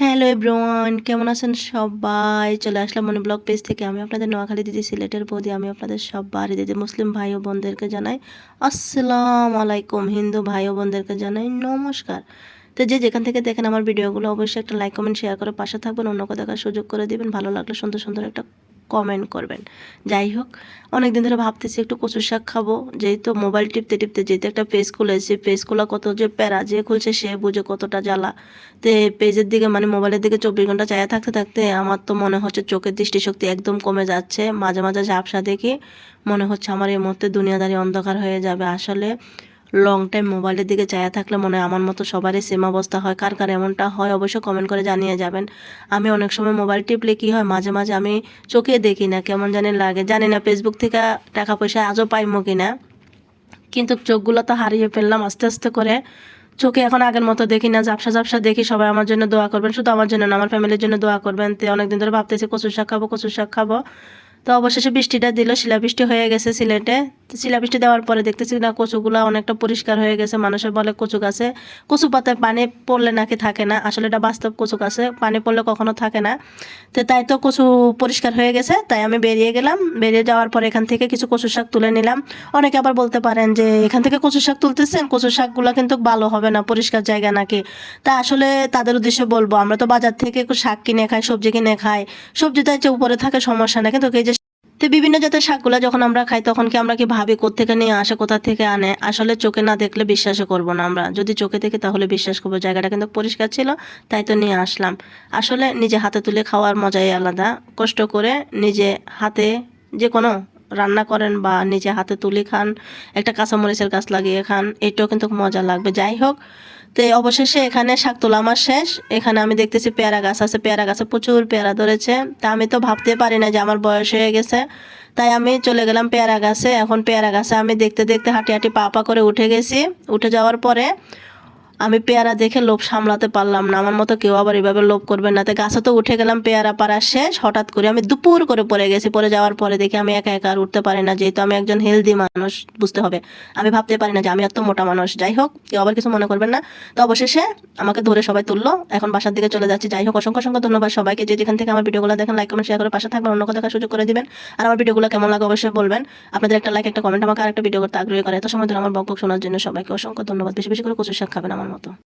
Hello everyone কেমন আছেন সবাই? চলে আসলাম মনে ব্লগ পেজ থেকে। আমি আপনাদের নোয়াখালী দিদি সিলেটের বৌদি। আমি আপনাদের সবার দিদি মুসলিম ভাই ও বোনদেরকে জানাই আসসালাম আলাইকুম, হিন্দু ভাই ও বোনদেরকে জানাই নমস্কার। তো যে যেখান থেকে দেখেন আমার ভিডিওগুলো, অবশ্যই একটা লাইক কমেন্ট শেয়ার করে পাশে থাকবেন। অন্য দেখার সুযোগ করে দিবেন। ভালো লাগলে সুন্দর সুন্দর একটা কমেন্ট করবেন। যাই হোক অনেক দিন ধরে ভাবতেছি একটু কচুর শাক খাব। যেহেতু মোবাইল টিপতে টিপতে যেহেতু একটা পেজ খুলেছি পেজ খোলা কত যে প্যারা, যে খুলছে সে বুঝে কতটা জ্বালা। তো পেজের দিকে মানে মোবাইলের দিকে চব্বিশ ঘণ্টা চায়া থাকতে থাকতে আমার তো মনে হচ্ছে চোখের দৃষ্টিশক্তি একদম কমে যাচ্ছে। মাঝে মাঝে ঝাপসা দেখি, মনে হচ্ছে আমার এই মুহূর্তে দুনিয়াদারি অন্ধকার হয়ে যাবে। আসলে লং টাইম মোবাইলের দিকে চায়া থাকলে মনে হয় আমার মতো সবারই সেম অবস্থা হয়। কার কার এমনটা হয় অবশ্যই কমেন্ট করে জানিয়ে যাবেন। আমি অনেক সময় মোবাইল টিপলে কি হয়, মাঝে মাঝে আমি চোখে দেখি না, কেমন জানি লাগে। জানি না ফেসবুক থেকে টাকা পয়সা আজও পাইমো কি না কিন্তু চোখগুলো তো হারিয়ে ফেললাম আস্তে আস্তে করে। চোখে এখন আগের মতো দেখি না, ঝাপসা ঝাপসা দেখি, সবাই আমার জন্য দোয়া করবেন। শুধু আমার জন্য না, আমার ফ্যামিলির জন্য দোয়া করবেন। তো অনেকদিন ধরে ভাবতেছি কচুর শাক খাব, কচুর শাক খাব। তো অবশেষে বৃষ্টিটা দিল, শিলাবৃষ্টি হয়ে গেছে সিলেটে। তো শিলাবৃষ্টি দেওয়ার পরে দেখতেছি না কচুগুলো অনেকটা পরিষ্কার হয়ে গেছে। মানুষের বলে কচু গাছে, কচু পাতায় পানি পড়লে নাকি থাকে না। আসলে এটা বাস্তব কচু গাছে, পানি পড়লে কখনো থাকে না। তো তাই তো কচু পরিষ্কার হয়ে গেছে, তাই আমি বেরিয়ে গেলাম। বেরিয়ে যাওয়ার পর এখান থেকে কিছু কচু শাক তুলে নিলাম। অনেকে আবার বলতে পারেন যে, এখান থেকে কচু শাক তুলতেছেন? কচু শাকগুলো কিন্তু ভালো হবে না, পরিষ্কার জায়গা নাকি? তা আসলে তাদের উদ্দেশ্যে বলব, আমরা তো বাজার থেকে শাক কিনে খাই, সবজি কিনে খাই। সবজি তো হচ্ছে উপরে থাকে, সমস্যা না কিন্তু এই যে তো বিভিন্ন জাতের শাকগুলো যখন আমরা খাই, তখন কি আমরা কি ভাবি কোথেকে নিয়ে আসে, কোথা থেকে আনে? আসলে চোখে না দেখলে বিশ্বাসও করব না আমরা। যদি চোখে থেকে তাহলে বিশ্বাস করব, জায়গাটা কিন্তু পরিষ্কার ছিল, তাই তো নিয়ে আসলাম। আসলে নিজে হাতে তুলে খাওয়ার মজাই আলাদা। কষ্ট করে নিজে হাতে যে কোনো রান্না করেন বা নিজে হাতে তুলে খান, একটা কাঁচামরিচের গাছ লাগিয়ে খান, এটাও কিন্তু মজা লাগবে। যাই হোক, তো অবশেষে এখানে শাক তোলা আমার শেষ। এখানে আমি দেখতেছি পেয়ারা গাছ আছে, পেয়ারা গাছে প্রচুর পেয়ারা ধরেছে। তা আমি তো ভাবতে পারি না যে আমার বয়স হয়ে গেছে। তাই আমি চলে গেলাম পেয়ারা গাছে। এখন পেয়ারা গাছে আমি দেখতে দেখতে হাঁটি হাঁটি পা পা করে উঠে গেছি। উঠে যাওয়ার পরে আমি পেয়ারা দেখে লোভ সামলাতে পারলাম না। আমার মতো কেউ আবার এভাবে লোভ করবে না। তো গাছে তো উঠে গেলাম, পেয়ারা পাড়া শেষ। হঠাৎ করে আমি দুপুর করে পড়ে গেছি। পরে যাওয়ার পরে দেখি আমি একা একা আর উঠতে পারি না। যেহেতু আমি একজন হেলদি মানুষ, বুঝতে হবে। আমি ভাবতে পারি না যে আমি এত মোটা মানুষ। যাই হোক, কেউ আবার কিছু মনে করবেন না। তো অবশেষে আমাকে ধরে সবাই তুললো। এখন বাসার দিকে চলে যাচ্ছি। যাই হোক, অসংখ্য অসংখ্য ধন্যবাদ সবাইকে। যে যেখান থেকে আমার ভিডিওগুলো দেখেন লাইক কমেন্ট শেয়ার করে পাশে থাকবেন। অন্য দেখার সুযোগ করে দিবেন। আর আমার ভিডিওগুলো কেমন লাগে অবশ্যই বলবেন। আপনাদের একটা লাইক একটা কমেন্ট আমাকে আরেকটা ভিডিও করতে আগ্রহী করে। এত সময় ধরে আমার বক শোনার জন্য সবাইকে অসংখ্য ধন্যবাদ। বেশি বেশি করে কচু শাক খাবেন আমার মতো